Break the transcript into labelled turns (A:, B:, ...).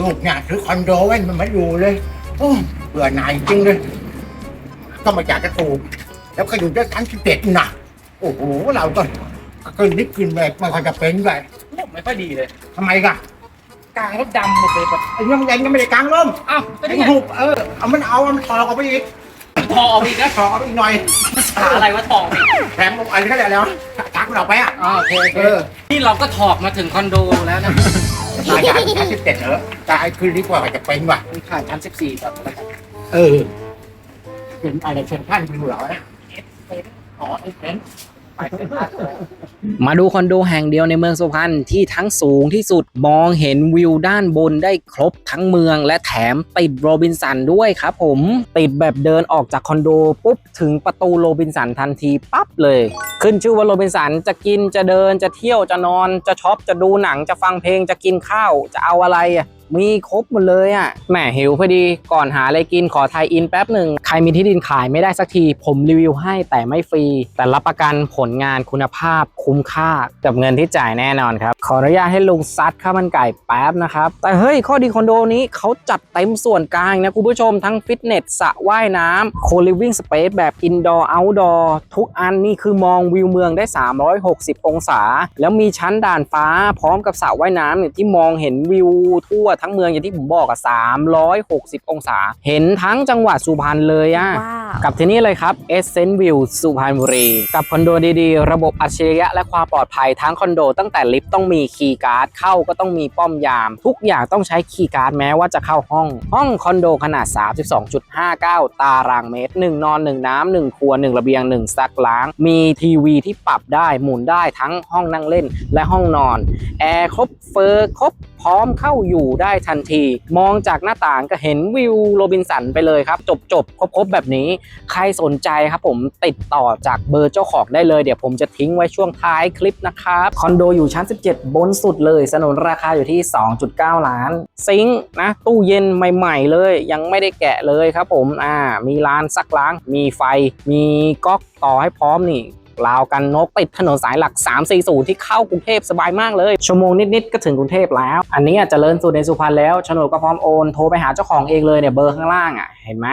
A: ลูกเนี่ยซื้อคอนโดไว้มันมาอยู่เลยโอ้เบื่อหน่ายจริงเลย ก็มาจากกระตูกแล้วก็อยู่ด้วยกันที่เป็ดนะโอ้โหเราก็ก็นิดกินแบบไม่ค่อยจะเป็นไป
B: ไม่ค่อยดีเลย
A: ทำไมกัน
B: กลางรถดำหมดเลยแบบ
A: ไอ้ยังยังยังไม่ได้กลางร่ม
B: อ้าวก็
A: ไอ้
B: นี่ไง
A: หุบเออเอามันเอามันถอดออกไปอีก
B: ทอออกอีกนะ
A: ถอดออกไปอีกหน่อย
B: ภาษาอะไรวะทองอีก
A: แถมเอาอะไรก็ได้แล้วชักมันออกไปอะ
B: อ๋อโอเคโอเค
A: เออ
B: นี่เราก็ถอกมาถึงคอนโดแล้วนะ
A: ตายจากชั้นสิบเจ็ดเหรอตายคืนนี้กว่าจะเป็นว่ะ
B: มีขายชั้นสิบสี่ครับ
A: เออเป็นอะไรเชิญท่านคุณเหรอเนี่ยอ๋อไอ้เป็น
B: มาดูคอนโดแห่งเดียวในเมืองสุพรรณที่ทั้งสูงที่สุดมองเห็นวิวด้านบนได้ครบทั้งเมือง และแถมติดโรบินสันด้วยครับผม ติดแบบเดินออกจากคอนโดปุ๊บถึงประตูโรบินสันทันทีปั๊บเลย ขึ้นชื่อว่าโรบินสันจะกินจะเดินจะเที่ยวจะนอนจะช็อปจะดูหนังจะฟังเพลงจะกินข้าวจะเอาอะไร มีครบหมดเลยอะแหมหิวพอดีก่อนหาอะไรกินขอไทยอินแป๊บหนึ่งใครมีที่ดินขายไม่ได้สักที ผมรีวิวให้แต่ไม่ฟรี แต่รับประกันผลงานคุณภาพคุ้มค่ากับเงินที่จ่ายแน่นอนครับขออนุญาตให้ลุงซัดข้าวมันไก่แป๊บนะครับ แต่เฮ้ยข้อดีคอนโดนี้เขาจัดเต็มส่วนกลางนะคุณผู้ชมทั้งฟิตเนสสระว่ายน้ำโคลิวิ่งสเปซแบบอินดอร์เอาท์ดอร์ทุกอันนี่คือมองวิวเมืองได้ 360 องศา แล้วมีชั้นด่านฟ้าพร้อมกับสระว่ายน้ำเนี่ยที่มองเห็นวิวทั่วทั้งเมืองอย่างที่ผมบอกอะ360 องศา เห็นทั้งจังหวัดสุพรรณเลยอะ
C: ว้าว
B: กับที่นี่เลยครับ Essence View สุพรรณบุรี กับคอนโดดีๆ ระบบอัจฉริยะและความปลอดภัยทั้งคอนโด ตั้งแต่ลิฟต์ต้องมีคีย์การ์ดเข้าก็ต้องมีป้อมยาม ทุกอย่างต้องใช้คีย์การ์ดแม้ว่าจะเข้าห้อง ห้องคอนโดขนาด 32.59 ตารางเมตร 1 นอน 1 น้ำ 1 ครัว 1 ระเบียง 1 ซักล้าง มีทีวีที่ปรับได้หมุนได้ทั้งห้องนั่งเล่นและห้องนอน แอร์ครบเฟอร์ครบ พร้อมเข้าอยู่ได้ทันที มองจากหน้าต่างก็เห็นวิวโรบินสันไปเลยครับ จบจบครบครบๆแบบนี้ ใครสนใจครับผมติดต่อจากเบอร์เจ้าของได้เลย เดี๋ยวผมจะทิ้งไว้ช่วงท้ายคลิปนะครับ คอนโดอยู่ชั้น 17 บนสุดเลยสนนราคาอยู่ที่ 2.9 ล้าน ซิงค์นะ ตู้เย็นใหม่ ๆ เลย ยังไม่ได้แกะเลยครับผมอ่ามีร้านซักล้าง มีไฟ มีก๊อกต่อให้พร้อมนี่ ราวกันนกติดถนนสายหลัก 340 ที่เข้ากรุงเทพสบายมากเลย ชั่วโมงนิด ๆ ก็ถึงกรุงเทพแล้ว อันนี้จะเจริญสุดในสุพรรณแล้วโฉนดก็พร้อมโอน โทรไปหาเจ้าของเองเลยเนี่ยเบอร์ข้างล่างอะเห็นไหม